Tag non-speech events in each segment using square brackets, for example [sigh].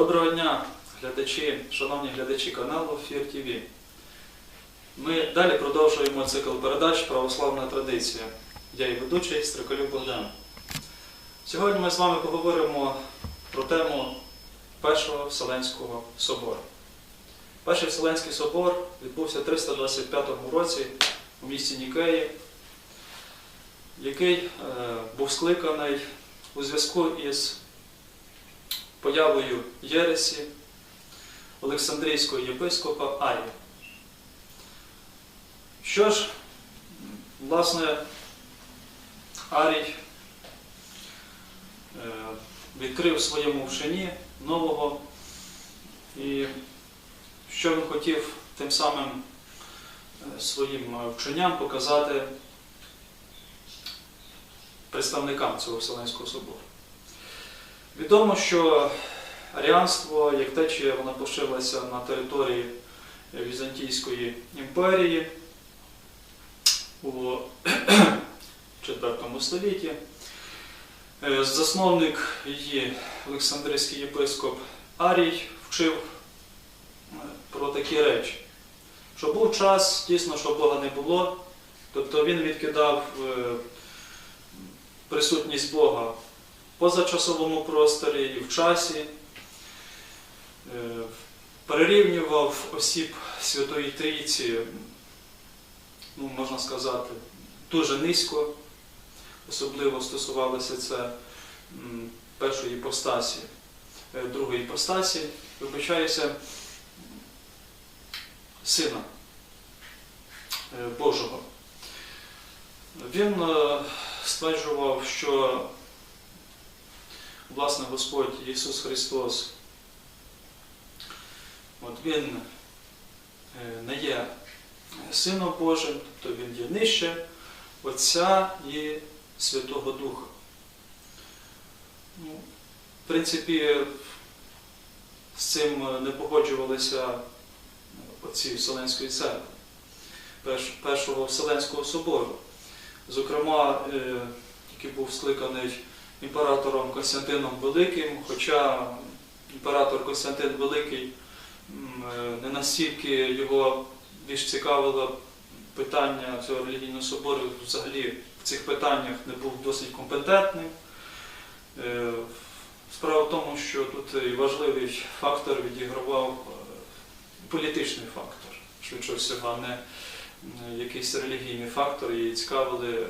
Доброго дня, глядачі, шановні глядачі каналу Фір ТВ. Ми далі продовжуємо цикл передач Православна традиція. Я і ведучий Стрикалюк Богдан. Сьогодні ми з вами поговоримо про тему Першого Вселенського собору. Перший Вселенський собор відбувся в 325 році у місті Нікеї, який е, був скликаний у зв'язку із появою Єресі Олександрійського єпископа Арія. Що ж, власне, Арій е, відкрив своєму вченні нового, і що він хотів тим самим е, своїм е, вченням показати представникам цього Вселенського собору. Відомо, що аріанство, як течія, вона поширилася на території Візантійської імперії у [clears throat] IV столітті. Е, Засновник її Олександрійський єпископ Арій вчив е, про такі речі, що був час, дійсно, що Бога не було, тобто він відкидав е, присутність Бога позачасовому просторі і в часі, е, перерівнював осіб Святої Трійці, ну, можна сказати, дуже низько, особливо стосувалося це першої іпостасі, е, другої іпостасі, вибачаюся, Сина е, Божого. Він стверджував, що власне Господь Ісус Христос, от Він е, не є Сином Божим, тобто Він є нижче Отця і Святого Духа. Ну, в принципі, з цим не погоджувалися отці Вселенської церкви, Першого Вселенського собору. Зокрема, е, який був скликаний імператором Константином Великим, хоча імператор Константин Великий е, не настільки його більш цікавило питання цього релігійного собору, взагалі в цих питаннях не був досить компетентним. Е, Справа в тому, що тут і важливий фактор відігравав е, політичний фактор, швидше всього, не якийсь релігійний фактор, і цікавили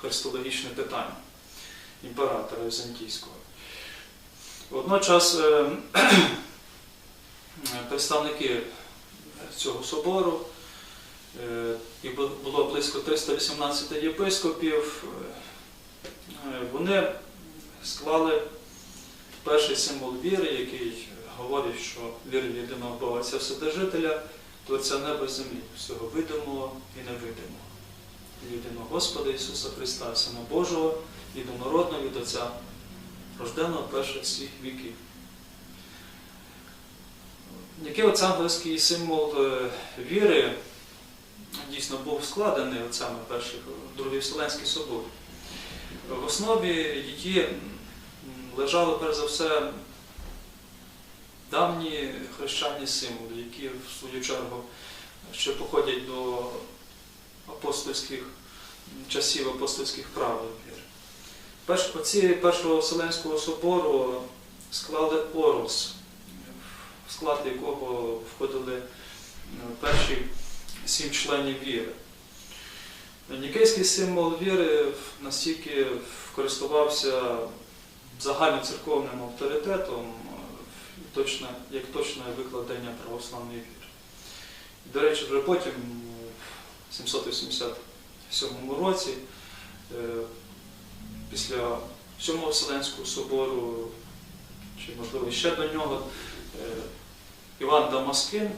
христологічне питання імператора Візантійського. Водночас е, представники цього собору, е, і було близько 318 єпископів, е, вони склали перший символ віри, який говорить, що віри в єдиного Бога Отця Вседержителя, Творця неба і землі, всього видимого і невидимого. Єдиного Господа Ісуса Христа, Сина Божого, єдинородного від Отця, рожденого перших всіх віків. Який оце ангельський символ е, віри дійсно був складений отцями перших Другий Вселенський собор. В основі її лежали перш за все давні хрещальні символи, які в свою чергу ще походять до апостольських часів апостольських правил. Перш, оці Першого Вселенського собору склали Орос, в склад якого входили е, перші сім членів віри. Нікейський символ віри настільки користувався загальноцерковним авторитетом, е, точне, як точне викладення православної віри. До речі, вже потім, в 787 році, е, після Сьомого Вселенського собору, чи можливо ще до нього, е, Іван Дамаскин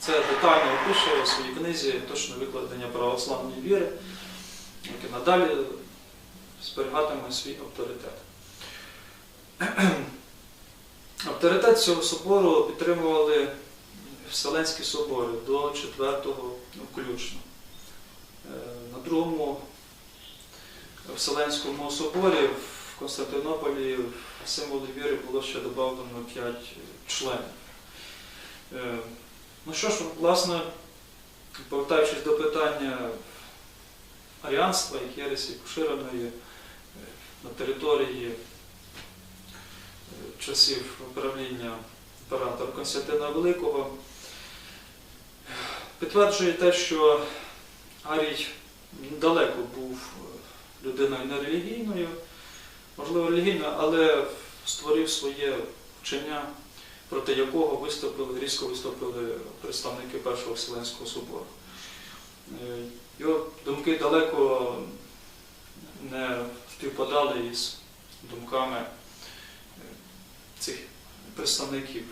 це детально опише у своїй книзі точне викладення православної віри, яке надалі зберігатиме свій авторитет. [clears throat] Авторитет цього собору підтримували Вселенські собори до 4-го включно. Е, На другому Вселенському соборі в Константинополі в символі віри було ще додано 5 членів. Е, Ну що ж, власне, повертаючись до питання аріанства і єресі поширеної е, на території е, часів правління імператора Константина Великого, підтверджує те, що Арій далеко був е, людиною нерелігійною, можливо, релігійною, але створив своє вчення, проти якого виступили, різко виступили представники Першого Вселенського собору. Е, Його думки далеко не співпадали із думками е, цих представників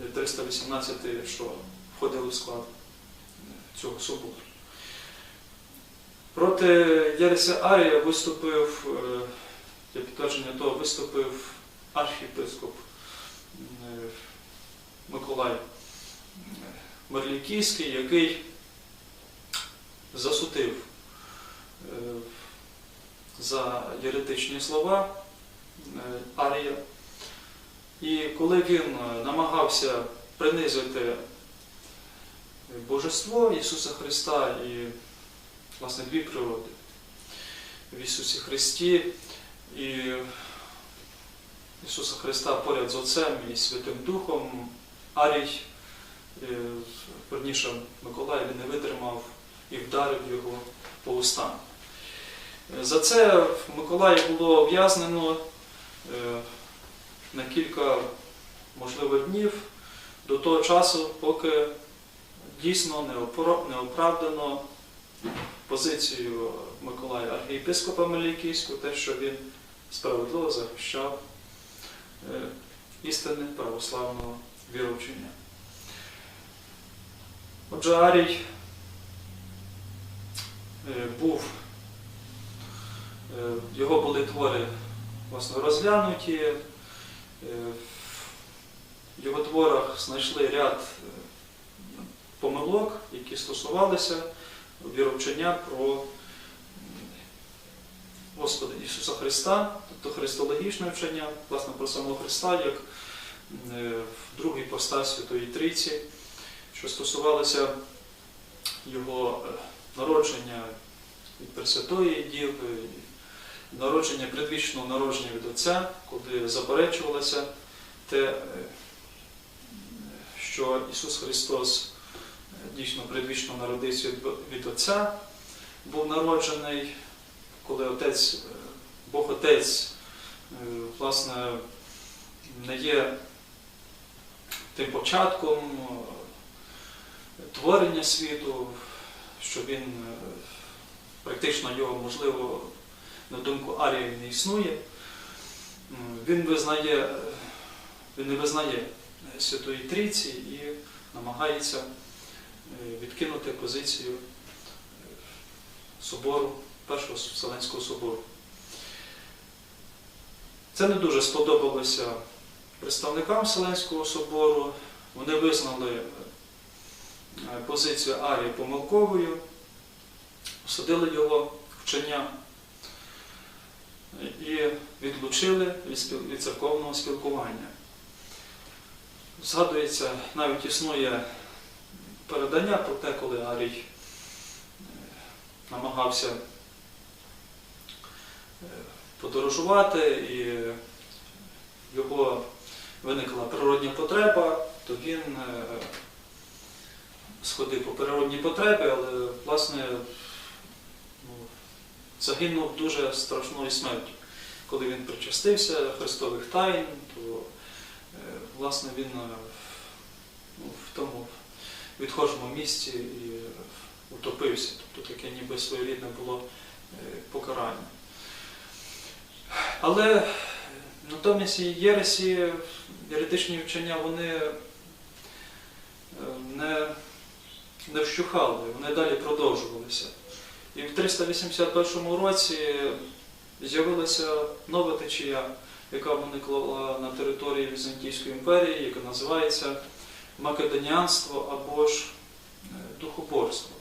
е, 318, що входили в склад е, цього собору. Проти Єреся Арія виступив, е, для підтвердження того, виступив архієпископ е, Миколай е, Мерлікійський, який засудив е, за єретичні слова Арія. І коли він намагався принизити Божество Ісуса Христа і власне дві природи в Ісусі Христі і Ісуса Христа поряд з Отцем і Святим Духом, Арій, е, верніше Миколай, він не витримав і вдарив його по устам. За це Миколая було ув'язнено е, на кілька, можливо, днів до того часу, поки дійсно не опро- не оправдано позицію Миколая архієпископа Мелікійського, те, що він справедливо захищав е, істини православного віровчення. Отже, Арій е, був, е, його були твори власне розглянуті, в його творах знайшли ряд помилок, які стосувалися віровчення про Господа Ісуса Христа, тобто христологічне вчення, власне, про самого Христа, як е, в другій постасі Святої Трійці, що стосувалося Його е, народження від Пресвятої Діви, народження предвічного народження від Отця, коли заперечувалося те, е, що Ісус Христос дійсно предвічно народився від- Отця, був народжений, коли Отець, е, Бог Отець, е, власне, не є тим початком е, творення світу, що він практично його, можливо, на думку Арія не існує. Він визнає, він не визнає Святої Трійці і намагається відкинути позицію е, собору, Першого Вселенського собору. Це не дуже сподобалося представникам Вселенського собору. Вони визнали е, позицію Арії помилковою, осудили його вчення і відлучили від церковного спілкування. Згадується, навіть існує передання про те, коли Арій е, намагався е, подорожувати і його виникла природня потреба, то він е, сходив по природній потребі, але власне ну, загинув дуже страшною смертю. Коли він причастився Христових тайн, то власне він ну, в тому відхожому місці і утопився. Тобто таке ніби своєрідне було е, покарання. Але е, натомість і єресі, єретичні вчення, вони е, не, не вщухали, вони далі продовжувалися. І в 381 році з'явилася нова течія, яка виникла на території Візантійської імперії, яка називається македоніанство або ж е, духоборство,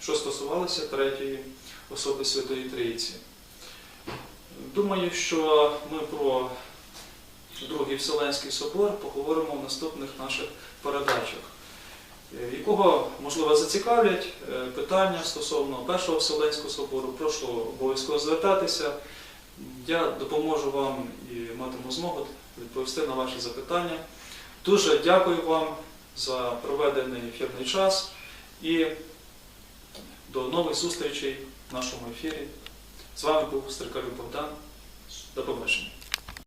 що стосувалося третьої особи Святої Трійці. Думаю, що ми про Другий Вселенський собор поговоримо в наступних наших передачах. Е, Якого, можливо, зацікавлять е, питання стосовно Першого Вселенського собору, прошу обов'язково звертатися. Я допоможу вам і матиму змогу відповісти на ваші запитання. Дуже дякую вам за проведений ефірний час і до нових зустрічей в нашому ефірі. З вами був Стрикалюк Богдан. До побачення.